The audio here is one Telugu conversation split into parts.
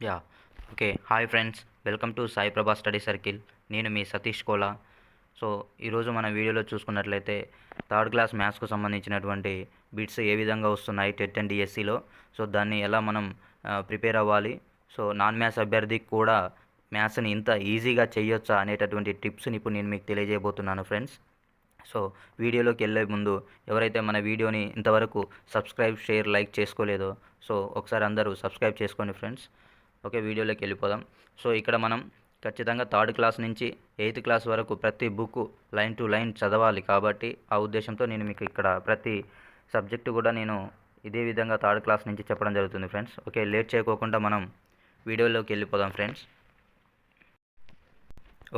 Yeah okay. Hi friends welcome to Sai Prabha study circle. నేను మీ సతీష్ కోలా. సో ఈరోజు మన వీడియోలో చూసుకున్నట్లయితే థర్డ్ క్లాస్ మ్యాథ్స్కు సంబంధించినటువంటి బిట్స్ ఏ విధంగా వస్తున్నాయి టెట్ అండ్ డిఎస్సిలో సో దాన్ని ఎలా మనం ప్రిపేర్ అవ్వాలి? సో నాన్ మ్యాథ్స్ అభ్యర్థికి కూడా మ్యాథ్స్ని ఇంత ఈజీగా చేయొచ్చా అనేటటువంటి టిప్స్ని ఇప్పుడు నేను మీకు తెలియజేయబోతున్నాను ఫ్రెండ్స్. సో వీడియోలోకి వెళ్ళే ముందు ఎవరైతే మన వీడియోని ఇంతవరకు సబ్స్క్రైబ్ షేర్ లైక్ చేసుకోలేదో సో ఒకసారి అందరూ సబ్స్క్రైబ్ చేసుకోండి ఫ్రెండ్స్. ఓకే వీడియోలోకి వెళ్ళిపోదాం. సో ఇక్కడ మనం ఖచ్చితంగా థర్డ్ క్లాస్ నుంచి ఎయిత్ క్లాస్ వరకు ప్రతి బుక్ లైన్ టు లైన్ చదవాలి కాబట్టి ఆ ఉద్దేశంతో నేను మీకు ఇక్కడ ప్రతి సబ్జెక్టు కూడా నేను ఇదే విధంగా థర్డ్ క్లాస్ నుంచి చెప్పడం జరుగుతుంది ఫ్రెండ్స్. ఓకే లేట్ చేయకోకుండా మనం వీడియోలోకి వెళ్ళిపోదాం ఫ్రెండ్స్.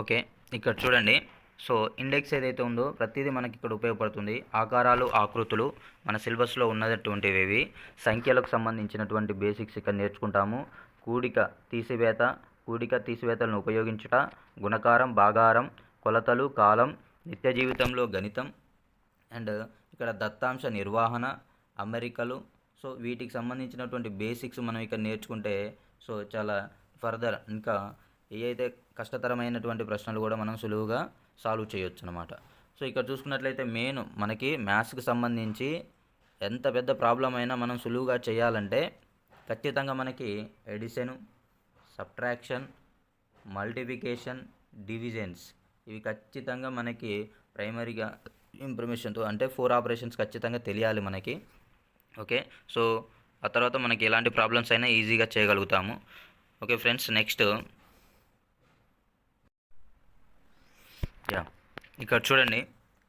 ఓకే ఇక్కడ చూడండి. సో ఇండెక్స్ ఏదైతే ఉందో ప్రతిదీ మనకి ఇక్కడ ఉపయోగపడుతుంది. ఆకారాలు ఆకృతులు మన సిలబస్లో ఉన్నటువంటివి సంఖ్యలకు సంబంధించినటువంటి బేసిక్స్ ఇక్కడ నేర్చుకుంటాము. కూడిక తీసివేత కూడిక తీసివేతలను ఉపయోగించుట గుణకారం భాగారం కొలతలు కాలం నిత్య జీవితంలో గణితం అండ్ ఇక్కడ దత్తాంశ నిర్వహణ అమెరికలు. సో వీటికి సంబంధించినటువంటి బేసిక్స్ మనం ఇక్కడ నేర్చుకుంటే సో చాలా ఫర్దర్ ఇంకా ఏదైతే కష్టతరమైనటువంటి ప్రశ్నలు కూడా మనం సులువుగా సాల్వ్ చేయొచ్చు అనమాట సో ఇక్కడ చూసుకున్నట్లయితే మెయిన్ మనకి మ్యాథ్స్కి సంబంధించి ఎంత పెద్ద ప్రాబ్లం అయినా మనం సులువుగా చేయాలంటే ఖచ్చితంగా మనకి ఎడిషన్ సబ్ట్రాక్షన్ మల్టిప్లికేషన్ డివిజన్స్ ఇవి ఖచ్చితంగా మనకి ప్రైమరీగా ఇన్ఫర్మేషన్తో అంటే ఫోర్ ఆపరేషన్స్ ఖచ్చితంగా తెలియాలి మనకి. ఓకే? సో ఆ తర్వాత మనకి ఎలాంటి ప్రాబ్లమ్స్ అయినా ఈజీగా చేయగలుగుతాము. Okay friends next. యా ఇక్కడ చూడండి.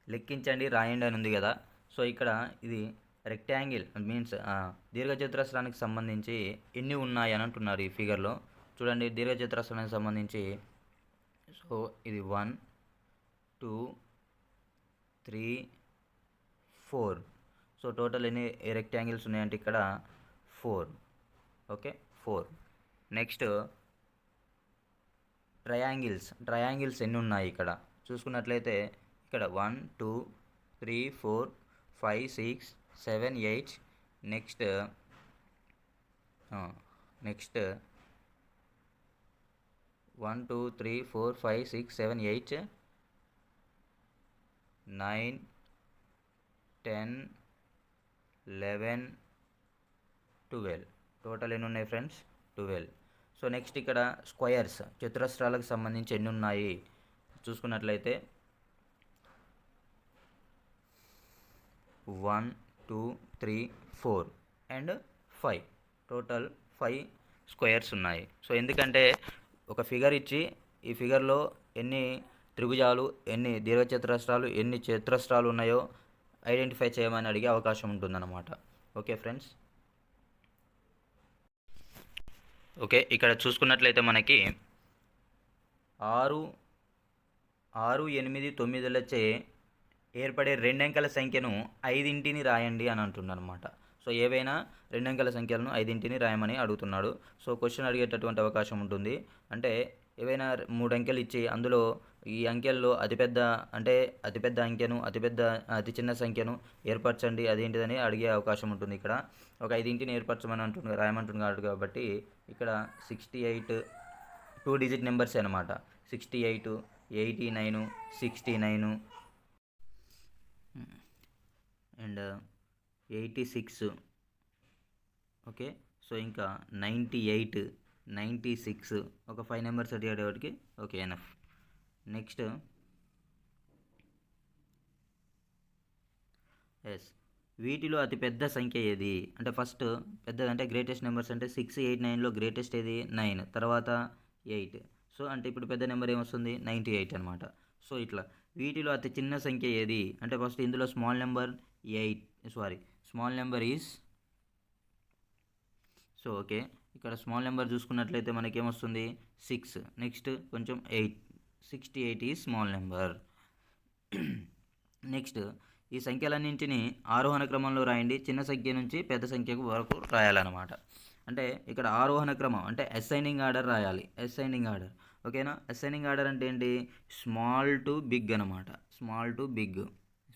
లెక్కించండి రాయండి అని ఉంది కదా. సో ఇక్కడ ఇది రెక్టాంగిల్ మీన్స్ దీర్ఘచతురస్రానికి సంబంధించి ఎన్ని ఉన్నాయి అని అంటున్నారు ఈ ఫిగర్లో చూడండి దీర్ఘచతురస్రానికి సంబంధించి సో ఇది one two three four so total ఎన్ని రెక్టాంగిల్స్ ఉన్నాయంటే ఇక్కడ four okay four next triangles triangles ఎన్ని ఉన్నాయి ఇక్కడ? చూసుకున్నట్లయితే ఇక్కడ one two three four five six seven eight next next one two three four five six seven eight nine ten eleven twelve. Total ఎన్ని ఉన్నాయి ఫ్రెండ్స్? ట్వెల్వ్. సో నెక్స్ట్ ఇక్కడ స్క్వయర్స్ చతురస్రాలకు సంబంధించి ఎన్ని ఉన్నాయి చూసుకున్నట్లయితే one two three four and five. Total five squares ఉన్నాయి. సో ఎందుకంటే ఒక ఫిగర్ ఇచ్చి ఈ ఫిగర్లో ఎన్ని త్రిభుజాలు ఎన్ని దీర్ఘచతురస్రాలు ఎన్ని చతురస్రాలు ఉన్నాయో ఐడెంటిఫై చేయమని అడిగే అవకాశం ఉంటుందన్నమాట. Okay friends? ఓకే ఇక్కడ చూసుకున్నట్లయితే మనకి ఆరు ఆరు ఎనిమిది తొమ్మిదిలచే ఏర్పడే రెండంకెల సంఖ్యను ఐదింటిని రాయండి అని అంటుండనమాట సో ఏవైనా రెండంకెల సంఖ్యలను ఐదింటిని రాయమని అడుగుతున్నాడు. సో క్వశ్చన్ అడిగేటటువంటి అవకాశం ఉంటుంది. అంటే ఏవైనా మూడు అంకెలు ఇచ్చి అందులో ఈ అంకెల్లో అతిపెద్ద అంటే అతిపెద్ద అంకెను అతిపెద్ద అతి చిన్న సంఖ్యను ఏర్పరచండి అదేంటిదని అడిగే అవకాశం ఉంటుంది ఇక్కడ. ఒక ఐదింటిని ఏర్పరచమని అంటుంది రాయమంటున్నాడు కాబట్టి ఇక్కడ sixty eight two digit numbers అనమాట sixty eight eighty nine sixty nine and eighty six. Okay so ఇంకా నైంటీ ఎయిట్ నైంటీ సిక్స్. ఒక ఫైవ్ నెంబర్స్ అడిగేవాడికి ఓకే ఎనఫ్ నెక్స్ట్. ఎస్ వీటిలో అతి పెద్ద సంఖ్య ఏది? అంటే ఫస్ట్ పెద్దది అంటే గ్రేటెస్ట్ నెంబర్స్ అంటే సిక్స్ ఎయిట్ నైన్లో గ్రేటెస్ట్ ఏది? నైన్ తర్వాత ఎయిట్. సో అంటే ఇప్పుడు పెద్ద నెంబర్ ఏమొస్తుంది? నైంటీ ఎయిట్ అనమాట. సో ఇట్లా వీటిలో అతి చిన్న సంఖ్య ఏది? అంటే ఫస్ట్ ఇందులో small number eight sorry small number is so okay ఇక్కడ స్మాల్ నెంబర్ చూసుకున్నట్లయితే మనకి ఏమొస్తుంది సిక్స్ నెక్స్ట్ కొంచెం eight sixty eight is small number next ఈ సంఖ్యలన్నింటినీ ఆరోహణ క్రమంలో రాయండి. చిన్న సంఖ్య నుంచి పెద్ద సంఖ్యకు వరకు రాయాలన్నమాట. అంటే ఇక్కడ ఆరోహణ క్రమం అంటే అసైనింగ్ ఆర్డర్ రాయాలి. అసైనింగ్ ఆర్డర్ ఓకేనా అసైనింగ్ ఆర్డర్ అంటే ఏంటి? స్మాల్ టు బిగ్ అనమాట small to big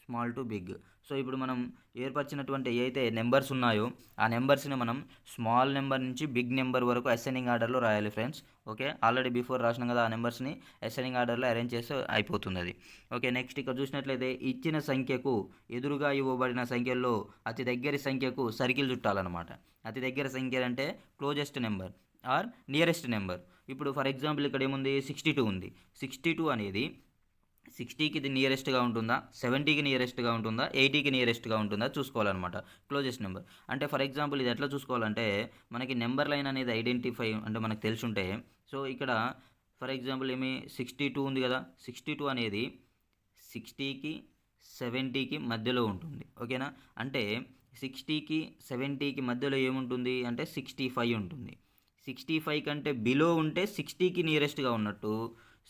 small to big so ఇప్పుడు మనం ఏర్పరిచినటువంటి ఏవైతే నెంబర్స్ ఉన్నాయో ఆ నెంబర్స్ని మనం స్మాల్ నెంబర్ నుంచి బిగ్ నెంబర్ వరకు అసెండింగ్ ఆర్డర్లో రాయాలి ఫ్రెండ్స్. ఓకే? ఆల్రెడీ బిఫోర్ రాసినాం కదా ఆ నెంబర్స్ని అసెండింగ్ ఆర్డర్లో అరేంజ్ చేస్తే అయిపోతుంది అది ఓకే? నెక్స్ట్ ఇక్కడ చూసినట్లయితే ఇచ్చిన సంఖ్యకు ఎదురుగా ఇవ్వబడిన సంఖ్యల్లో అతి దగ్గర సంఖ్యకు సర్కిల్ చుట్టాలన్నమాట. అతి దగ్గర సంఖ్య అంటే closest number or nearest number ఇప్పుడు ఫర్ ఎగ్జాంపుల్ ఇక్కడ ఏముంది? సిక్స్టీ టూ ఉంది. సిక్స్టీ టూ అనేది సిక్స్టీకి ఇది నియరెస్ట్గా ఉంటుందా? సెవెంటీకి నియరెస్ట్గా ఉంటుందా? ఎయిటీకి నియరెస్ట్గా ఉంటుందా? చూసుకోవాలన్నమాట. క్లోజెస్ట్ నెంబర్ అంటే ఫర్ ఎగ్జాంపుల్ ఇది ఎట్లా చూసుకోవాలంటే మనకి నెంబర్ లైన్ అనేది ఐడెంటిఫై అంటే మనకు తెలుసుంటే సో ఇక్కడ ఫర్ ఎగ్జాంపుల్ ఏమి సిక్స్టీ టూ ఉంది కదా? సిక్స్టీ టూ అనేది సిక్స్టీకి సెవెంటీకి మధ్యలో ఉంటుంది. ఓకేనా అంటే సిక్స్టీకి సెవెంటీకి మధ్యలో ఏముంటుంది? అంటే సిక్స్టీ ఫైవ్ ఉంటుంది. సిక్స్టీ ఫైవ్ కంటే బిలో ఉంటే సిక్స్టీకి నియరెస్ట్గా ఉన్నట్టు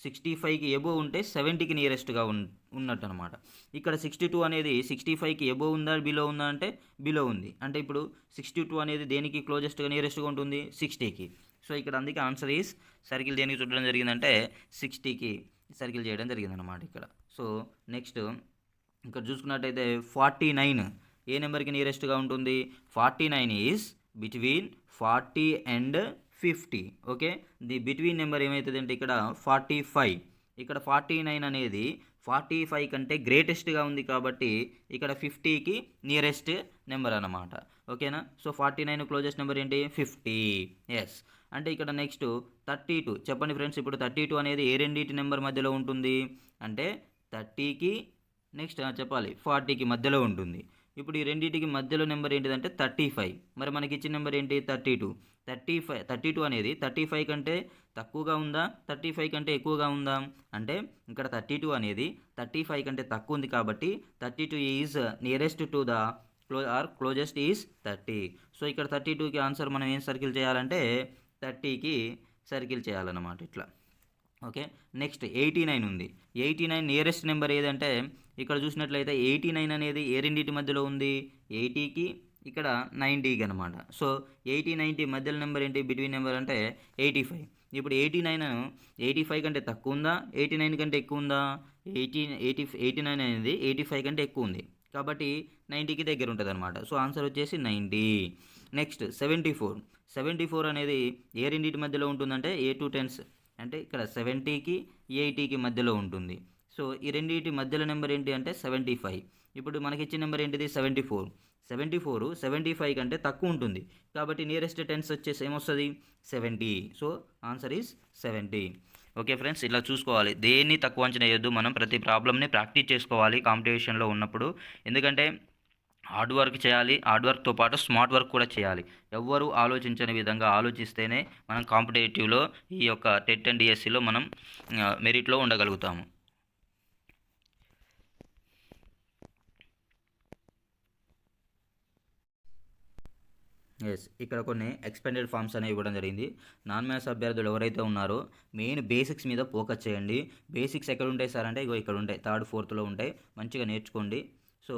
సిక్స్టీ ఫైవ్కి ఎబో ఉంటే సెవెంటీకి నియరెస్ట్గా ఉన్ ఉన్నట్టు అనమాట ఇక్కడ సిక్స్టీ టూ అనేది సిక్స్టీ ఫైవ్కి ఎబో ఉందా బిలో ఉందా అంటే బిలో ఉంది. అంటే ఇప్పుడు సిక్స్టీ టూ అనేది దేనికి క్లోజెస్ట్గా నియరెస్ట్గా ఉంటుంది? సిక్స్టీకి. సో ఇక్కడ అందుకే ఆన్సర్ ఈస్ సర్కిల్ దేనికి చుట్టడం జరిగిందంటే సిక్స్టీకి సర్కిల్ చేయడం జరిగిందనమాట ఇక్కడ. సో నెక్స్ట్ ఇక్కడ చూసుకున్నట్టయితే ఫార్టీ నైన్ ఏ నెంబర్కి నియరెస్ట్గా ఉంటుంది? Forty nine is between forty and fifty okay? The between number ఏమవుతుందంటే ఇక్కడ ఫార్టీ ఫైవ్. ఇక్కడ ఫార్టీ నైన్ అనేది ఫార్టీ ఫైవ్ కంటే గ్రేటెస్ట్గా ఉంది కాబట్టి ఇక్కడ ఫిఫ్టీకి నియరెస్ట్ నెంబర్ అన్నమాట. ఓకేనా? So forty nine closest number ఏంటి? ఫిఫ్టీ. ఎస్ అంటే ఇక్కడ నెక్స్ట్ థర్టీ టూ. చెప్పండి ఫ్రెండ్స్ ఇప్పుడు థర్టీ టూ అనేది ఏ రెండింటి నెంబర్ మధ్యలో ఉంటుంది? అంటే థర్టీకి నెక్స్ట్ చెప్పాలి ఫార్టీకి మధ్యలో ఉంటుంది. ఇప్పుడు ఈ రెండింటికి మధ్యలో నెంబర్ ఏంటిదంటే థర్టీ ఫైవ్. మరి మనకి ఇచ్చిన నెంబర్ ఏంటి? Thirty two. Thirty five thirty two అనేది థర్టీ ఫైవ్ కంటే తక్కువగా ఉందా? థర్టీ ఫైవ్ కంటే ఎక్కువగా ఉందా? అంటే ఇక్కడ థర్టీ టూ అనేది థర్టీ ఫైవ్ కంటే తక్కువ ఉంది కాబట్టి thirty two is nearest to the close or closest is thirty. So ఇక్కడ థర్టీ టూకి ఆన్సర్ మనం ఏం సర్కిల్ చేయాలంటే థర్టీకి సర్కిల్ చేయాలన్నమాట ఇట్లా. ఓకే? నెక్స్ట్ ఎయిటీ నైన్ ఉంది. ఎయిటీ నైన్ నియరెస్ట్ నెంబర్ ఏదంటే ఇక్కడ చూసినట్లయితే ఎయిటీ నైన్ అనేది ఏ రెండింటి మధ్యలో ఉంది? ఎయిటీకి ఇక్కడ నైంటీకి అనమాట సో ఎయిటీ నైంటీ మధ్యలో నెంబర్ ఏంటి? బిట్వీన్ నెంబర్ అంటే ఎయిటీ ఫైవ్. ఇప్పుడు ఎయిటీ నైన్ ఎయిటీ ఫైవ్ కంటే తక్కువ ఉందా? ఎయిటీ నైన్ కంటే ఎక్కువ ఉందా? ఎయిటీ ఎయిటీ ఎయిటీ నైన్ అనేది ఎయిటీ ఫైవ్ కంటే ఎక్కువ ఉంది. కాబట్టి నైంటీకి దగ్గర ఉంటుంది అనమాట సో ఆన్సర్ వచ్చేసి ninety next seventy four. Seventy four అనేది ఏ రెండింటి మధ్యలో ఉంటుందంటే ఏ టూ టెన్స్ అంటే ఇక్కడ సెవెంటీకి ఎయిటీకి మధ్యలో ఉంటుంది. సో ఈ రెండింటి మధ్యలో నెంబర్ ఏంటి అంటే సెవెంటీ ఫైవ్. ఇప్పుడు మనకి ఇచ్చిన నెంబర్ ఏంటిది? Seventy four. Seventy four seventy five కంటే తక్కువ ఉంటుంది. కాబట్టి నియరెస్ట్ టెన్స్ వచ్చేసి ఏమొస్తుంది? Seventy. So answer is seventy. Okay friends ఇలా చూసుకోవాలి. దేన్ని తక్కువ అంచనా వేయొద్దు. మనం ప్రతి ప్రాబ్లమ్ని ప్రాక్టీస్ చేసుకోవాలి కాంపిటీషన్లో ఉన్నప్పుడు. ఎందుకంటే హార్డ్ వర్క్ చేయాలి హార్డ్ వర్క్తో పాటు స్మార్ట్ వర్క్ కూడా చేయాలి. ఎవ్వరూ ఆలోచించని విధంగా ఆలోచిస్తేనే మనం కాంపిటేటివ్లో ఈ యొక్క టెట్ అండ్ డిఎస్సిలో మనం మెరిట్లో ఉండగలుగుతాము. ఎస్ ఇక్కడ కొన్ని ఎక్స్పెండెడ్ ఫామ్స్ అనేవి ఇవ్వడం జరిగింది. నాన్ మ్యాథ్స్ అభ్యర్థులు ఎవరైతే ఉన్నారో మెయిన్ బేసిక్స్ మీద ఫోకస్ చేయండి. బేసిక్స్ ఎక్కడ ఉంటాయి సార్ అంటే ఇగో ఇక్కడ ఉంటాయి థర్డ్ ఫోర్త్లో ఉంటాయి. మంచిగా నేర్చుకోండి. సో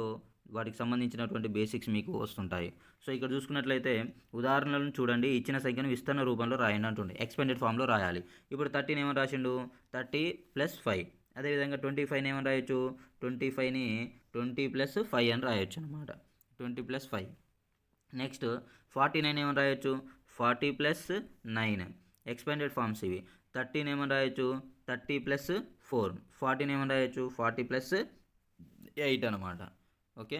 వాటికి సంబంధించినటువంటి బేసిక్స్ మీకు వస్తుంటాయి. సో ఇక్కడ చూసుకున్నట్లయితే ఉదాహరణలను చూడండి. ఇచ్చిన సంఖ్యను విస్తరణ రూపంలో రాయండి అంటుండే. ఎక్స్పెండెడ్ ఫామ్లో రాయాలి. ఇప్పుడు థర్టీని ఏమని రాసిండు? Thirty plus five. అదేవిధంగా ట్వంటీ ఫైవ్ని ఏమని రాయొచ్చు? ట్వంటీ ఫైవ్ని ట్వంటీ ప్లస్ ఫైవ్ అని రాయొచ్చు అనమాట twenty plus five. Next forty nine ఏమని రాయొచ్చు? Forty plus nine. Expanded forms ఇవి. థర్టీన్ ఏమని రాయొచ్చు? Thirty plus four. ఫార్టీన్ ఏమని రాయొచ్చు? ఫార్టీ ప్లస్ ఎయిట్ అనమాట ఓకే?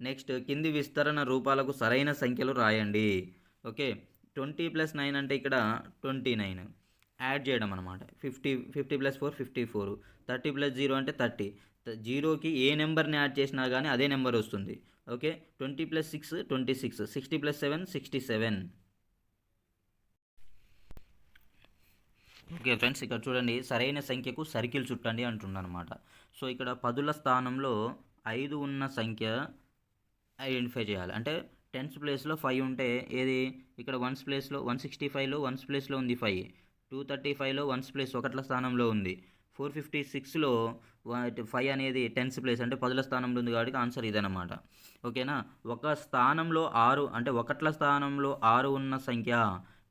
నెక్స్ట్ కింది విస్తరణ రూపాలకు సరైన సంఖ్యలు రాయండి. ఓకే? ట్వంటీ ప్లస్ నైన్ అంటే ఇక్కడ ట్వంటీ నైన్. యాడ్ చేయడం అనమాట fifty fifty plus four fifty four. Thirty plus zero అంటే థర్టీ. జీరోకి ఏ నెంబర్ని యాడ్ చేసినా కానీ అదే నెంబర్ వస్తుంది. Okay? Twenty plus six twenty six. Sixty plus seven sixty seven. Okay friends ఇక్కడ చూడండి. సరైన సంఖ్యకు సర్కిల్ చుట్టండి అంటుండనమాట సో ఇక్కడ పదుల స్థానంలో ఐదు ఉన్న సంఖ్య ఐడెంటిఫై చేయాలి. అంటే టెన్స్ ప్లేస్లో ఫైవ్ ఉంటే ఏది? ఇక్కడ వన్స్ ప్లేస్లో వన్ సిక్స్టీ ఫైవ్లో వన్స్ ప్లేస్లో ఉంది ఫైవ్. టూ థర్టీ ఫైవ్లో వన్స్ ప్లేస్ ఒకట్ల స్థానంలో ఉంది. ఫోర్ ఫిఫ్టీ సిక్స్లో ఫైవ్ అనేది టెన్స్ ప్లేస్ అంటే పదుల స్థానంలో ఉంది కాబట్టి ఆన్సర్ ఇదనమాట ఓకేనా? ఒక స్థానంలో ఆరు అంటే ఒకట్ల స్థానంలో ఆరు ఉన్న సంఖ్య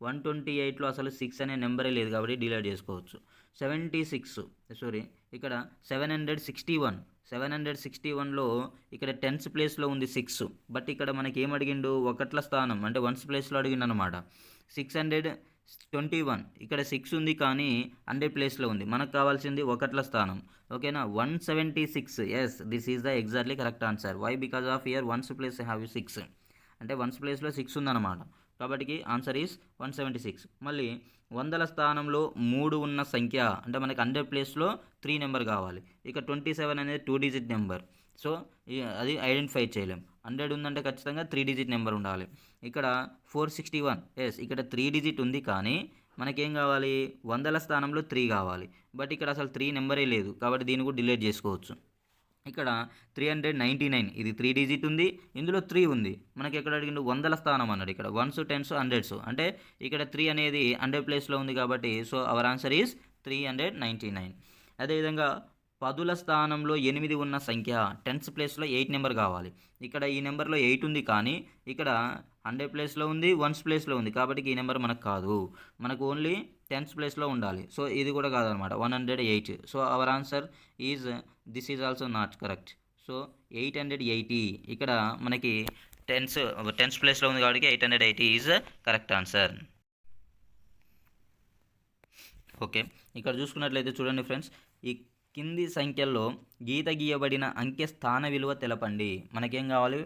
వన్ ట్వంటీ ఎయిట్లో అసలు సిక్స్ అనే నెంబరే లేదు కాబట్టి డిలైడ్ చేసుకోవచ్చు. Seventy six. సారీ ఇక్కడ seven hundred sixty one. Seven hundred sixty వన్లో ఇక్కడ టెన్స్ ప్లేస్లో ఉంది సిక్స్. బట్ ఇక్కడ మనకి ఏం అడిగిండు ఒకట్ల స్థానం. అంటే వన్స్ ప్లేస్లో అడిగిండు అనమాట సిక్స్ హండ్రెడ్ ట్వంటీ వన్. ఇక్కడ సిక్స్ ఉంది కానీ హండ్రెడ్ ప్లేస్లో ఉంది. మనకు కావాల్సింది ఒకట్ల స్థానం. ఓకేనా? One seventy six. Yes this is the exactly correct answer why because of here ones place have six అంటే వన్స్ ప్లేస్లో సిక్స్ ఉందన్నమాట. కాబట్టి answer is one seventy six. మళ్ళీ వందల స్థానంలో మూడు ఉన్న సంఖ్య అంటే మనకి హండ్రెడ్ ప్లేస్లో త్రీ నెంబర్ కావాలి. ఇక ట్వంటీ సెవెన్ అనేది టూ డిజిట్ నెంబర్ సో అది ఐడెంటిఫై చేయలేం. హండ్రెడ్ ఉందంటే ఖచ్చితంగా త్రీ డిజిట్ నెంబర్ ఉండాలి. ఇక్కడ ఫోర్ సిక్స్టీ వన్ ఎస్ ఇక్కడ త్రీ డిజిట్ ఉంది కానీ మనకేం కావాలి? వందల స్థానంలో త్రీ కావాలి. బట్ ఇక్కడ అసలు త్రీ నెంబరే లేదు. కాబట్టి దీన్ని కూడా డిలీట్ చేసుకోవచ్చు. ఇక్కడ త్రీ హండ్రెడ్ నైంటీ నైన్ ఇది త్రీ డిజిట్ ఉంది. ఇందులో త్రీ ఉంది. మనకి ఎక్కడ అడిగిండు? వందల స్థానం అన్నాడు ఇక్కడ. వన్స్ టెన్స్ హండ్రెడ్స్ అంటే ఇక్కడ త్రీ అనేది హండ్రెడ్ ప్లేస్లో ఉంది కాబట్టి so our answer is three hundred ninety nine అదేవిధంగా పదుల స్థానంలో ఎనిమిది ఉన్న సంఖ్య టెన్స్ ప్లేస్లో ఎయిట్ నెంబర్ కావాలి. ఇక్కడ ఈ నెంబర్లో ఎయిట్ ఉంది కానీ ఇక్కడ హండ్రెడ్ ప్లేస్లో ఉంది వన్స్ ప్లేస్లో ఉంది కాబట్టి ఈ నెంబర్ మనకు కాదు. మనకు ఓన్లీ టెన్స్ ప్లేస్లో ఉండాలి. సో ఇది కూడా కాదనమాట. One hundred eight. So our answer is this is also not correct. So eight hundred eighty. ఇక్కడ మనకి టెన్స్ టెన్స్ ప్లేస్లో ఉంది కాబట్టి eight hundred eighty is correct answer. Okay. ఇక్కడ చూసుకున్నట్లయితే చూడండి ఫ్రెండ్స్ ఈ కింది సంఖ్యల్లో గీత గీయబడిన అంకె స్థాన విలువ తెలపండి. మనకేం కావాలి?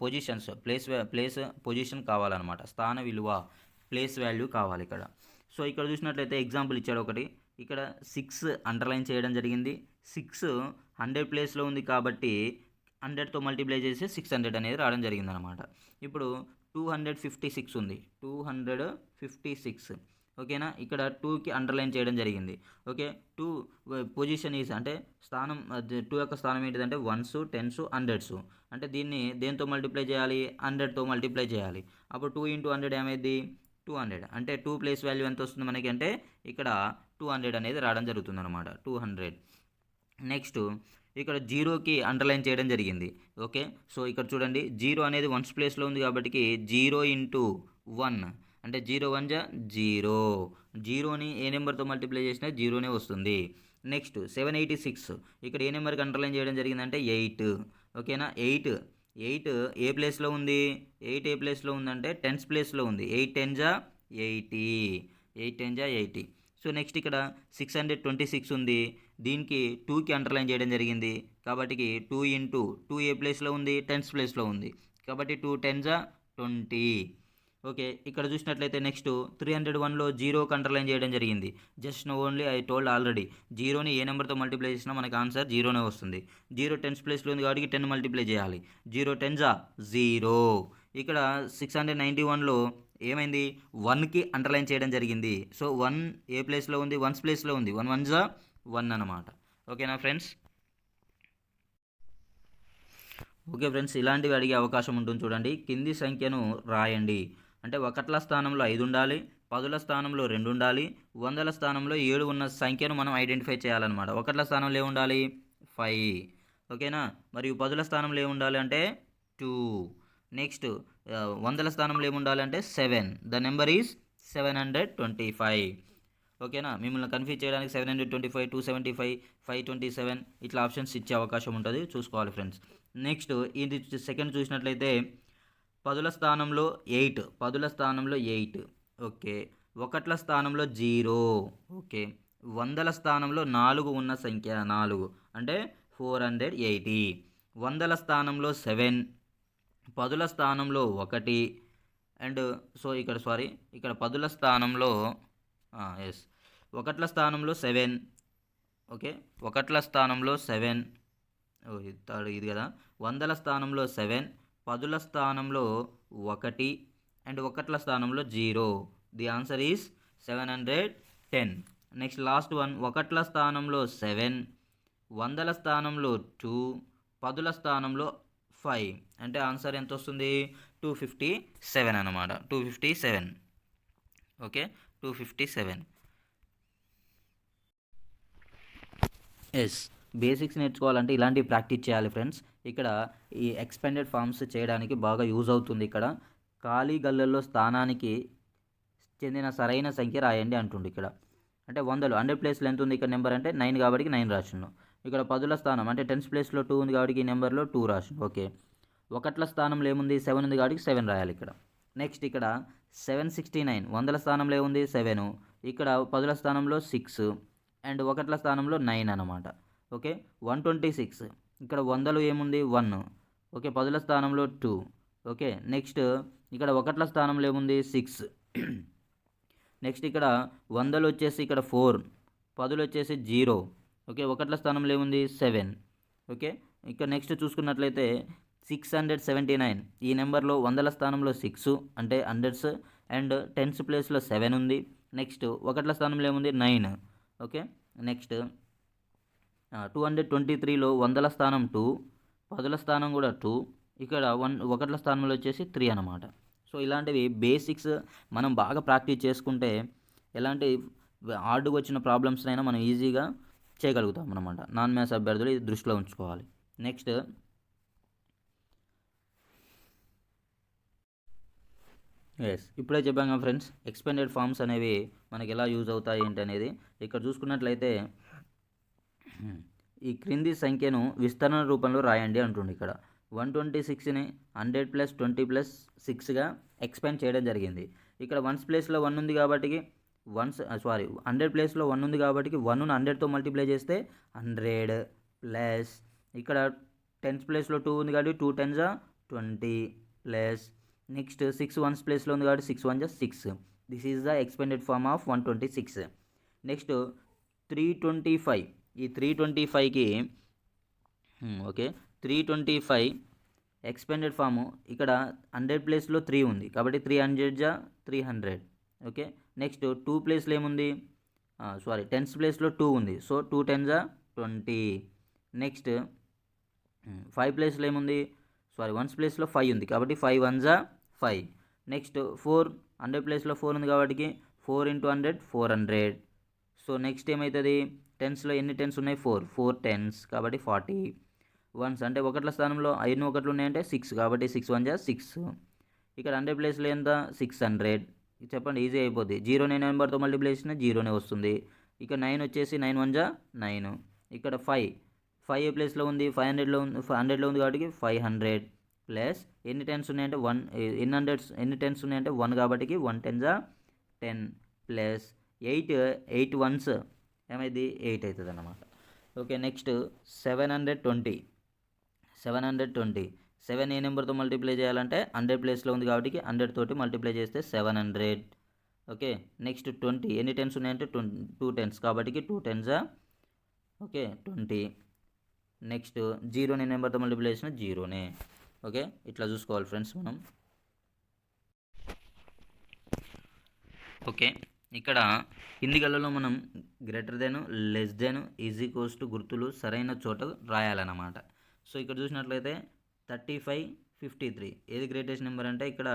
పొజిషన్స్ ప్లేస్ ప్లేస్ పొజిషన్ కావాలన్నమాట. స్థాన విలువ ప్లేస్ వాల్యూ కావాలి ఇక్కడ. సో ఇక్కడ చూసినట్లయితే ఎగ్జాంపుల్ ఇచ్చాడు ఒకటి. ఇక్కడ సిక్స్ అండర్లైన్ చేయడం జరిగింది. సిక్స్ హండ్రెడ్ ప్లేస్లో ఉంది కాబట్టి హండ్రెడ్తో మల్టిప్లై చేసి సిక్స్ హండ్రెడ్ అనేది రావడం జరిగింది అనమాట ఇప్పుడు టూ హండ్రెడ్ ఫిఫ్టీ సిక్స్ ఉంది. Two hundred fifty six. ఓకేనా? ఇక్కడ టూకి అండర్లైన్ చేయడం జరిగింది. ఓకే? టూ పొజిషన్ ఈజ్ అంటే స్థానం టూ యొక్క స్థానం ఏంటిదంటే వన్స్ టెన్స్ హండ్రెడ్స్. అంటే దీన్ని దేంతో మల్టిప్లై చేయాలి? హండ్రెడ్తో మల్టిప్లై చేయాలి. అప్పుడు టూ ఇంటూ హండ్రెడ్ ఏమైంది టూ హండ్రెడ్. అంటే టూ ప్లేస్ వాల్యూ ఎంత వస్తుంది మనకి అంటే ఇక్కడ టూ హండ్రెడ్ అనేది రావడం జరుగుతుంది అనమాట టూ హండ్రెడ్. నెక్స్ట్ ఇక్కడ జీరోకి అండర్లైన్ చేయడం జరిగింది. ఓకే? సో ఇక్కడ చూడండి. జీరో అనేది వన్స్ ప్లేస్లో ఉంది కాబట్టి జీరో ఇంటూ వన్. అంటే జీరో వన్ జా? జీరో. జీరోని ఏ నెంబర్తో మల్టిప్లై చేసినా జీరోనే వస్తుంది. Next seven eighty six. ఇక్కడ ఏ నెంబర్కి అండర్లైన్ చేయడం జరిగిందంటే ఎయిట్. ఓకేనా? ఎయిట్. ఎయిట్ ఏ ప్లేస్లో ఉంది? ఎయిట్ ఏ ప్లేస్లో ఉందంటే టెన్స్ ప్లేస్లో ఉంది. ఎయిట్ టెన్జా? ఎయిటీ. ఎయిట్ టెన్జా? ఎయిటీ. సో నెక్స్ట్ ఇక్కడ సిక్స్ హండ్రెడ్ ట్వంటీ సిక్స్ ఉంది. దీనికి టూకి అండర్లైన్ చేయడం జరిగింది. కాబట్టి టూ ఇంటూ టూ ఏ ప్లేస్లో ఉంది? టెన్స్ ప్లేస్లో ఉంది. కాబట్టి టూ టెన్జా? ట్వంటీ. ఓకే ఇక్కడ చూసినట్లయితే నెక్స్ట్ త్రీ హండ్రెడ్ వన్లో జీరోకి అండర్లైన్ చేయడం జరిగింది. Just no only I told already. జీరోని ఏ నెంబర్తో మల్టిప్లై చేసినా మనకి ఆన్సర్ జీరోనే వస్తుంది. జీరో టెన్స్ ప్లేస్లో ఉంది కాబట్టి టెన్ మల్టిప్లై చేయాలి. జీరో టెన్ జా జీరో. ఇక్కడ సిక్స్ హండ్రెడ్ నైంటీ వన్లో ఏమైంది? వన్కి అండర్లైన్ చేయడం జరిగింది. సో వన్ ఏ ప్లేస్లో ఉంది? వన్స్ ప్లేస్లో ఉంది. వన్ వన్ జా వన్ అనమాట ఓకేనా ఫ్రెండ్స్? ఓకే ఫ్రెండ్స్ ఇలాంటివి అడిగే అవకాశం ఉంటుంది చూడండి. కింది సంఖ్యను రాయండి. అంటే ఒకట్ల స్థానంలో ఐదు ఉండాలి పదుల స్థానంలో రెండు ఉండాలి వందల స్థానంలో ఏడు ఉన్న సంఖ్యను మనం ఐడెంటిఫై చేయాలన్నమాట. ఒకట్ల స్థానంలో ఏ ఉండాలి? ఫైవ్. ఓకేనా? మరియు పదుల స్థానంలో ఏ ఉండాలి అంటే టూ. నెక్స్ట్ వందల స్థానంలో ఏముండాలి అంటే seven. The number is seven hundred twenty five. ఓకేనా? మిమ్మల్ని కన్ఫ్యూజ్ చేయడానికి seven hundred twenty five two seventy five five twenty seven ఇట్లా ఆప్షన్స్ ఇచ్చే అవకాశం ఉంటుంది. చూసుకోవాలి ఫ్రెండ్స్. నెక్స్ట్ ఇది సెకండ్ చూసినట్లయితే పదుల స్థానంలో ఎయిట్ పదుల స్థానంలో ఎయిట్ ఓకే. ఒకట్ల స్థానంలో జీరో ఓకే. వందల స్థానంలో నాలుగు ఉన్న సంఖ్య నాలుగు అంటే ఫోర్ హండ్రెడ్ ఎయిటీ. వందల స్థానంలో సెవెన్ పదుల స్థానంలో ఒకటి అండ్ సో ఇక్కడ సారీ ఇక్కడ పదుల స్థానంలో ఎస్ ఒకట్ల స్థానంలో సెవెన్ ఓకే. ఒకట్ల స్థానంలో సెవెన్ ఓ ఇది థర్డ్ ఇది కదా. వందల స్థానంలో సెవెన్ పదుల స్థానంలో ఒకటి అండ్ ఒకట్ల స్థానంలో zero. The answer is seven hundred ten. Next last one ఒకట్ల స్థానంలో సెవెన్ వందల స్థానంలో టూ పదుల స్థానంలో ఫైవ్. అంటే ఆన్సర్ ఎంత వస్తుంది? టూ ఫిఫ్టీ సెవెన్ అనమాట two fifty seven. Okay? Two fifty seven. Yes basics నేర్చుకోవాలంటే ఇలాంటివి ప్రాక్టీస్ చేయాలి ఫ్రెండ్స్. ఇక్కడ ఈ ఎక్స్పెండెడ్ ఫార్మ్స్ చేయడానికి బాగా యూజ్ అవుతుంది ఇక్కడ. ఖాళీ గల్లల్లో స్థానానికి చెందిన సరైన సంఖ్య రాయండి అంటుండు ఇక్కడ. అంటే వందలు హండ్రెడ్ ప్లేస్లో ఎంత ఉంది ఇక్కడ నెంబర్ అంటే నైన్ కాబట్టి నైన్ రాసిండు. ఇక్కడ పదుల స్థానం అంటే టెన్స్ ప్లేస్లో టూ ఉంది కాబట్టి ఈ నెంబర్లో టూ రాసిండు. ఓకే. ఒకట్ల స్థానంలో ఏముంది? సెవెన్ ఉంది కాబట్టి సెవెన్ రాయాలి ఇక్కడ. నెక్స్ట్ ఇక్కడ సెవెన్ సిక్స్టీ నైన్ వందల స్థానంలో ఏముంది? సెవెన్ ఇక్కడ పదుల స్థానంలో సిక్స్ అండ్ ఒకట్ల స్థానంలో నైన్ అనమాట ఓకే. వన్ ట్వంటీ సిక్స్ ఇక్కడ వందలు ఏముంది? వన్. ఓకే పదుల స్థానంలో టూ. ఓకే నెక్స్ట్ ఇక్కడ ఒకట్ల స్థానంలో ఏముంది? సిక్స్. నెక్స్ట్ ఇక్కడ వందలు వచ్చేసి ఇక్కడ ఫోర్. పదులు వచ్చేసి జీరో. ఓకే ఒకట్ల స్థానంలో ఏముంది? సెవెన్. ఓకే ఇక్కడ నెక్స్ట్ చూసుకున్నట్లయితే సిక్స్ హండ్రెడ్ సెవెంటీ నైన్. ఈ నెంబర్లో వందల స్థానంలో సిక్స్ అంటే హండ్రెడ్స్ అండ్ టెన్స్ ప్లేస్లో సెవెన్ ఉంది. నెక్స్ట్ ఒకట్ల స్థానంలో ఏముంది? Nine. Okay next two hundred twenty త్రీలో వందల స్థానం టూ పదుల స్థానం కూడా టూ ఇక్కడ వన్ ఒకట్ల స్థానంలో వచ్చేసి త్రీ అనమాట సో ఇలాంటివి బేసిక్స్ మనం బాగా ప్రాక్టీస్ చేసుకుంటే ఎలాంటి హార్డ్గా వచ్చిన ప్రాబ్లమ్స్నైనా మనం ఈజీగా చేయగలుగుతాం అనమాట నాన్ మ్యాథ్స్ అభ్యర్థులు ఇది దృష్టిలో ఉంచుకోవాలి. నెక్స్ట్ ఎస్ ఇప్పుడే చెప్పాం కదా ఫ్రెండ్స్ ఎక్స్పెండెడ్ ఫార్మ్స్ అనేవి మనకి ఎలా యూజ్ అవుతాయి ఏంటి అనేది. ఇక్కడ చూసుకున్నట్లయితే ఈ క్రింది సంఖ్యను విస్తరణ రూపంలో రాయండి అంటుండు ఇక్కడ. వన్ ట్వంటీ సిక్స్ని హండ్రెడ్ ప్లస్ ట్వంటీ ప్లస్ సిక్స్గా ఎక్స్పాండ్ చేయడం జరిగింది. ఇక్కడ వన్స్ ప్లేస్లో వన్ ఉంది కాబట్టి వన్స్ సారీ హండ్రెడ్ ప్లేస్లో వన్ ఉంది కాబట్టి వన్ హండ్రెడ్తో మల్టిప్లై చేస్తే హండ్రెడ్ ప్లస్ ఇక్కడ టెన్స్ ప్లేస్లో టూ ఉంది కాబట్టి two tens twenty plus. Next six ones ప్లేస్లో ఉంది కాబట్టి సిక్స్ వన్ జా six. This is the expanded form of one twenty six. Next three twenty five. ఈ త్రీ ట్వంటీ ఫైవ్కి okay. Three twenty five expanded form ఇక్కడ హండ్రెడ్ ప్లేస్లో త్రీ ఉంది. కాబట్టి త్రీ హండ్రెడ్ జా three hundred okay. Next two ప్లేస్లో ఏముంది? సారీ టెన్స్ ప్లేస్లో టూ ఉంది. సో టూ టెన్ జా ట్వంటీ నెక్స్ట్ ఫైవ్ ప్లేస్లో ఏముంది? సారీ వన్స్ ప్లేస్లో ఫైవ్ ఉంది. కాబట్టి ఫైవ్ వన్ జా ఫైవ్ నెక్స్ట్ ఫోర్ హండ్రెడ్ ప్లేస్లో ఫోర్ ఉంది కాబట్టి four into hundred four hundred so next ఏమవుతుంది టెన్స్లో ఎన్ని టెన్స్ ఉన్నాయి? ఫోర్ ఫోర్ టెన్స్ కాబట్టి ఫార్టీ వన్స్ అంటే ఒకట్ల స్థానంలో ఎన్ని ఒకట్లు ఉన్నాయంటే సిక్స్ కాబట్టి సిక్స్ వన్ జా సిక్స్ ఇక్కడ హండ్రెడ్ ప్లేస్లో ఎంత? సిక్స్ హండ్రెడ్ చెప్పండి ఈజీ అయిపోద్ది. జీరో నైన్ నెంబర్తో మల్టిప్లై చేసిన జీరోనే వస్తుంది. ఇక నైన్ వచ్చేసి నైన్ వన్ జా నైన్ ఇక్కడ ఫైవ్ ఫైవ్ ఏ ప్లేస్లో ఉంది? ఫైవ్ హండ్రెడ్లో ఉంది. ఫైవ్ హండ్రెడ్లో ఉంది కాబట్టి ఫైవ్ హండ్రెడ్ ప్లస్ ఎన్ని టెన్స్ ఉన్నాయంటే? వన్ ఎన్ని హండ్రెడ్స్ ఎన్ని టెన్స్ ఉన్నాయంటే? వన్ కాబట్టి వన్ టెన్ జా ten plus eight eight ones ఏమైంది ఎయిట్ అవుతుంది అన్నమాట okay next seven hundred twenty. Seven hundred twenty. Seven ఏ నెంబర్తో మల్టిప్లై చేయాలంటే హండ్రెడ్ ప్లేస్లో ఉంది కాబట్టి హండ్రెడ్ తోటి మల్టిప్లై చేస్తే seven hundred. Okay next twenty. ఎన్ని టెన్స్ ఉన్నాయంటే ట్వంటీ టూ టెన్స్ కాబట్టి టూ టెన్సా ఓకే ట్వంటీ. నెక్స్ట్ జీరోని నెంబర్తో మల్టిప్లై చేసిన జీరోనే. ఓకే ఇట్లా చూసుకోవాలి ఫ్రెండ్స్ మనం. ఓకే. ఇక్కడ కింది గల్లలో మనం గ్రేటర్ దెన్ లెస్ దెన్ ఈజీ కోస్ట్ గుర్తులు సరైన చోట రాయాలన్నమాట. సో ఇక్కడ చూసినట్లయితే థర్టీ ఫైవ్ ఫిఫ్టీ త్రీ ఏది గ్రేటెస్ట్ నెంబర్ అంటే ఇక్కడ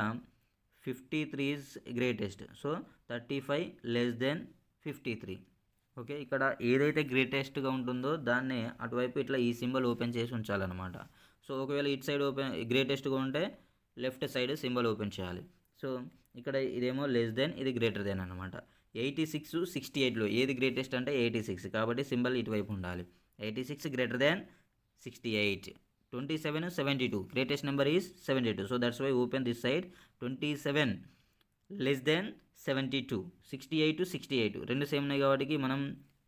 fifty three is greatest so thirty five less than fifty three okay ఇక్కడ ఏదైతే గ్రేటెస్ట్గా ఉంటుందో దాన్ని అటువైపు ఇట్లా ఈ సింబల్ ఓపెన్ చేసి ఉంచాలన్నమాట. సో ఒకవేళ ఇటు సైడ్ ఓపెన్ గ్రేటెస్ట్గా ఉంటే లెఫ్ట్ సైడ్ సింబల్ ఓపెన్ చేయాలి. సో ఇక్కడ ఇదేమో లెస్ దెన్ ఇది గ్రేటర్ దెన్ అనమాట ఎయిటీ సిక్స్ సిక్స్టీ ఎయిట్లో ఏది గ్రేటెస్ట్ అంటే ఎయిటీ సిక్స్ కాబట్టి సింబల్ ఇటువైపు ఉండాలి. Eighty six greater than sixty eight twenty seven seventy two greatest number is seventy two so that's why open this side twenty seven less than seventy two sixty eight sixty eight రెండు సేమ్ ఉన్నాయి కాబట్టి మనం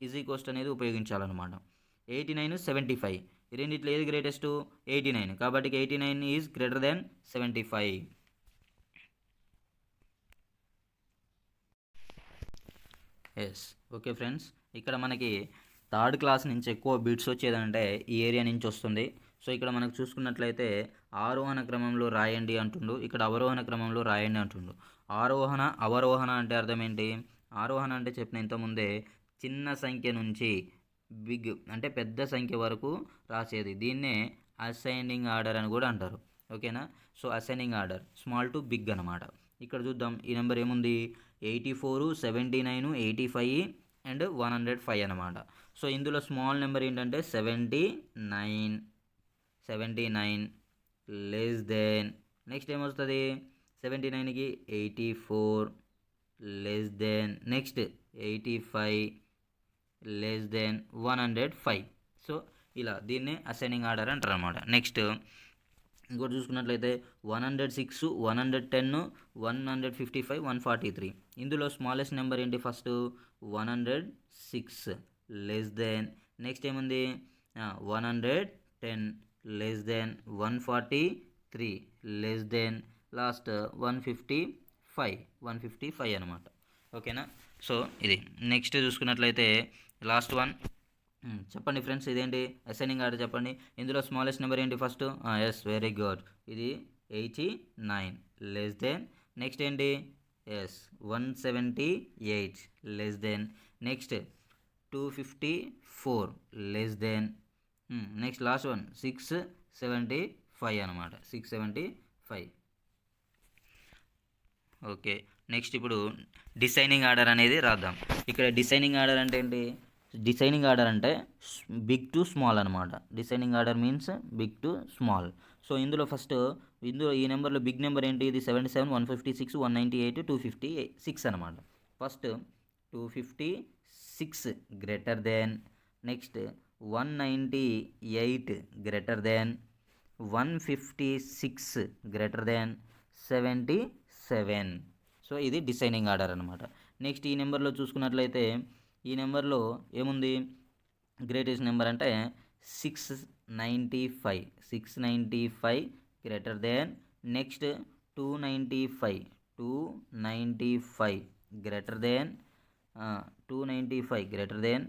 ఈజీ కోస్ట్ అనేది ఉపయోగించాలన్నమాట. ఎయిటీ నైన్ సెవెంటీ ఫైవ్ ఈ రెండిట్లో ఏది గ్రేటెస్ట్ ఎయిటీ నైన్ కాబట్టి eighty nine is greater than seventy five yes okay friends ఇక్కడ మనకి థర్డ్ క్లాస్ నుంచి ఎక్కువ బీట్స్ వచ్చేదంటే ఈ ఏరియా నుంచి వస్తుంది. సో ఇక్కడ మనకు చూసుకున్నట్లయితే ఆరోహణ క్రమంలో రాయండి అంటుండు. ఇక్కడ అవరోహణ క్రమంలో రాయండి అంటుండు. ఆరోహణ అవరోహణ అంటే అర్థం ఏంటి? ఆరోహణ అంటే చెప్పిన ఇంతకుముందే చిన్న సంఖ్య నుంచి బిగ్ అంటే పెద్ద సంఖ్య వరకు రాసేది. దీన్నే అసైనింగ్ ఆర్డర్ అని కూడా అంటారు. ఓకేనా so ascending order small to big అనమాట ఇక్కడ చూద్దాం. ఈ నెంబర్ ఏముంది? Eighty four seventy nine eighty five and one hundred five అనమాట సో ఇందులో స్మాల్ నెంబర్ ఏంటంటే seventy nine. Seventy nine less than next ఏమొస్తుంది? సెవెంటీ నైన్కి eighty four less than next eighty five less than one hundred five. So ఇలా దీన్ని అసైనింగ్ ఆర్డర్ అంటారు అనమాట నెక్స్ట్ ఇంకోటి చూసుకున్నట్లయితే one hundred six one hundred ten one hundred fifty five one forty three. ఇందులో స్మాలెస్ట్ నెంబర్ ఏంటి? First one hundred six less than next ఏముంది? One hundred ten less than one forty three less than last one fifty five one fifty five అనమాట ఓకేనా సో ఇది. నెక్స్ట్ చూసుకున్నట్లయితే లాస్ట్ వన్ Hmm. చెప్పండి ఫ్రెండ్స్ ఇదేంటి? అసైనింగ్ ఆర్డర్ చెప్పండి. ఇందులో స్మాలెస్ట్ నెంబర్ ఏంటి ఫస్ట్ ఎస్ వెరీ గుడ్ ఇది eighty nine less than next ఏంటి? Yes one seventy eight less than next two fifty four less than next last one six seventy five అనమాట. Six seventy five okay next ఇప్పుడు డిసైనింగ్ ఆర్డర్ అనేది రాద్దాం. ఇక్కడ డిసైనింగ్ ఆర్డర్ అంటే ఏంటి? డిసైనింగ్ ఆర్డర్ అంటే బిగ్ టు స్మాల్ అనమాట descending order means big to small. So ఇందులో ఫస్ట్ ఇందులో ఈ నెంబర్లో బిగ్ నెంబర్ ఏంటి? ఇది seventy seven one fifty six one ninety eight two fifty six అనమాట first two fifty six greater than. Next one ninety eight greater than. One fifty six greater than. Seventy seven. So ఇది డిసైనింగ్ ఆర్డర్ అనమాట నెక్స్ట్ ఈ నెంబర్లో చూసుకున్నట్లయితే ఈ నెంబర్లో ఏముంది? గ్రేటెస్ట్ నెంబర్ అంటే six ninety five six ninety five greater than next two ninety five two ninety five greater than two ninety five greater than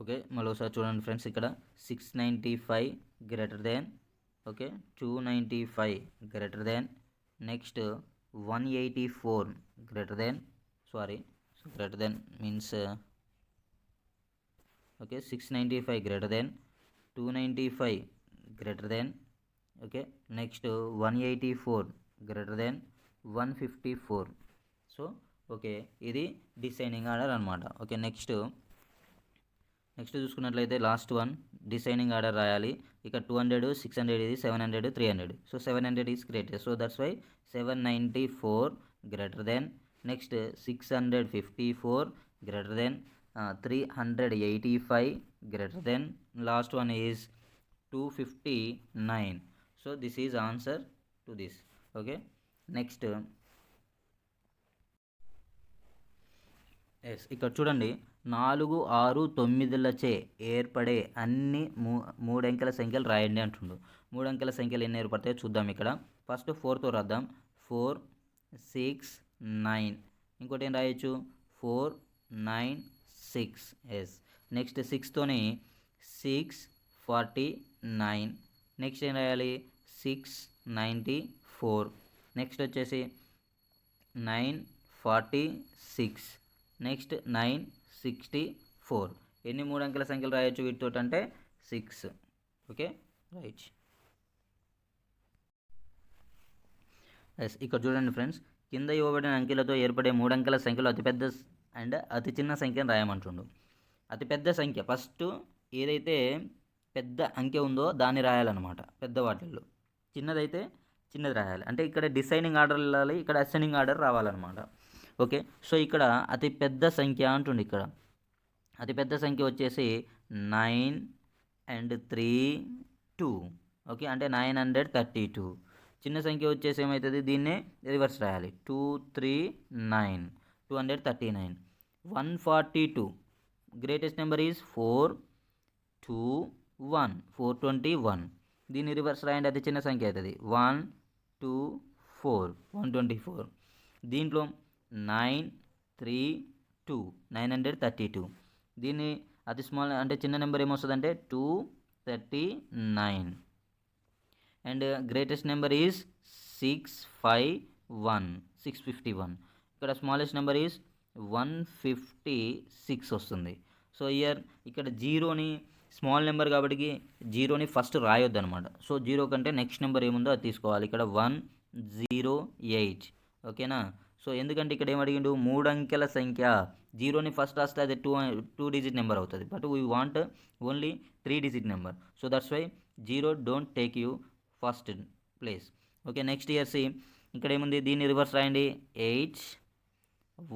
okay మళ్ళీ ఒకసారి చూడండి ఫ్రెండ్స్ ఇక్కడ. Six ninety five greater than okay two ninety five greater than next one eighty four greater than sorry greater than means okay six ninety five greater than two ninety five greater than okay next one eighty four greater than one fifty four. So okay ఇది డిసైనింగ్ ఆర్డర్ అనమాట ఓకే నెక్స్ట్ నెక్స్ట్ చూసుకున్నట్లయితే లాస్ట్ వన్. డిసైనింగ్ ఆర్డర్ రాయాలి. ఇక టూ హండ్రెడ్ సిక్స్ హండ్రెడ్ ఇది seven hundred three hundred. So seven hundred is greater so that's why seven ninety four greater than next six hundred fifty four greater than three hundred eighty five greater than. Last one is two fifty nine. So this is answer to this. Okay? Next. Yes ఇక్కడ చూడండి. నాలుగు ఆరు తొమ్మిదిలచే ఏర్పడే అన్ని మూ మూడంకెల సంఖ్యలు రాయండి అంటుండు. మూడంకెల సంఖ్యలు ఎన్ని ఏర్పడతాయో చూద్దాం ఇక్కడ. ఫస్ట్ ఫోర్తో రాద్దాం. Four six nine. ఇంకోటి ఏం రాయొచ్చు? Four nine six. Yes. Next సిక్స్తోని six forty nine. Next ఏం రాయాలి? Six ninety four. నెక్స్ట్ వచ్చేసి nine forty six. Next nine sixty four. ఎన్ని మూడు అంకెల సంఖ్యలు రాయొచ్చు వీటితో అంటే సిక్స్. ఓకే? రైట్. ఎస్ ఇక్కడ చూడండి ఫ్రెండ్స్. కింద ఇవ్వబడిన అంకెలతో ఏర్పడే మూడు అంకెల సంఖ్యలో అతిపెద్ద అండ్ అతి చిన్న సంఖ్యను రాయమంటుండు. అతిపెద్ద సంఖ్య. ఫస్ట్ ఏదైతే పెద్ద అంకె ఉందో దాన్ని రాయాలన్నమాట పెద్ద వాటిల్లో. చిన్నదైతే చిన్నది రాయాలి. అంటే ఇక్కడ డిసైనింగ్ ఆర్డర్ వెళ్ళాలి ఇక్కడ అసైనింగ్ ఆర్డర్ రావాలన్నమాట. ఓకే? సో ఇక్కడ అతి పెద్ద సంఖ్య అంటుండు ఇక్కడ. అతి పెద్ద సంఖ్య వచ్చేసి nine and three two. Okay? అంటే నైన్ హండ్రెడ్ థర్టీ టూ. చిన్న సంఖ్య వచ్చేసి ఏమవుతుంది దీన్నే రివర్స్ రాయాలి. Two three nine. Two hundred thirty nine. One forty two. Greatest number is four two one four twenty one దీన్ని రివర్స్ రాయండి. అది చిన్న సంఖ్య అవుతుంది. One two four one twenty four దీంట్లో nine three two nine hundred thirty two. దీన్ని అతి స్మాల్ అంటే చిన్న నెంబర్ ఏమొస్తుందంటే two thirty nine. And greatest number is six five one six fifty one. ఇక్కడ smallest number is one fifty six వస్తుంది. సో ఇయర్ ఇక్కడ జీరోని స్మాల్ నెంబర్ కాబట్టి జీరోని ఫస్ట్ రాయొద్దు అనమాట సో జీరో కంటే నెక్స్ట్ నెంబర్ ఏముందో అది తీసుకోవాలి. ఇక్కడ వన్ జీరో ఎయిట్. ఓకేనా? సో ఎందుకంటే ఇక్కడ ఏం అడిగిండు మూడు అంకెల సంఖ్య. జీరోని ఫస్ట్ రాస్తే అది టూ టూ డిజిట్ నెంబర్ అవుతుంది. But we want only three digit number so that's why zero don't take you first place okay next here see ఇక్కడ ఏముంది? దీన్ని రివర్స్ రాయండి. ఎయిట్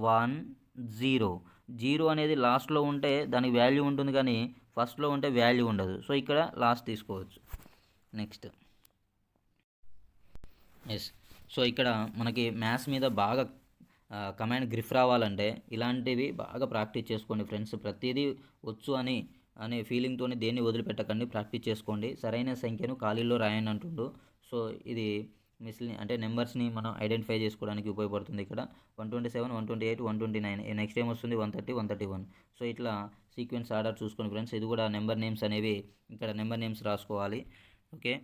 వన్ జీరో జీరో అనేది లాస్ట్లో ఉంటే దానికి వాల్యూ ఉంటుంది కానీ ఫస్ట్లో ఉంటే వాల్యూ ఉండదు. సో ఇక్కడ లాస్ట్ తీసుకోవచ్చు. నెక్స్ట్ ఎస్ సో ఇక్కడ మనకి మ్యాథ్స్ మీద బాగా కమాండ్ గ్రిఫ్ రావాలంటే ఇలాంటివి బాగా ప్రాక్టీస్ చేసుకోండి ఫ్రెండ్స్. ప్రతిదీ వచ్చు అని అనే ఫీలింగ్తో దేన్ని వదిలిపెట్టకండి. ప్రాక్టీస్ చేసుకోండి. సరైన సంఖ్యను ఖాళీలో రాయని అంటుండు. సో ఇది మిస్లీ అంటే నెంబర్స్ని మనం ఐడెంటిఫై చేసుకోవడానికి ఉపయోగపడుతుంది ఇక్కడ. One twenty seven one twenty eight one twenty nine. Next time వస్తుంది? One thirty one thirty one. So ఇట్లా సీక్వెన్స్ ఆర్డర్ చూసుకోండి ఫ్రెండ్స్ ఇది కూడా నెంబర్ నేమ్స్ అనేవి ఇక్కడ నెంబర్ నేమ్స్ రాసుకోవాలి. ఓకే?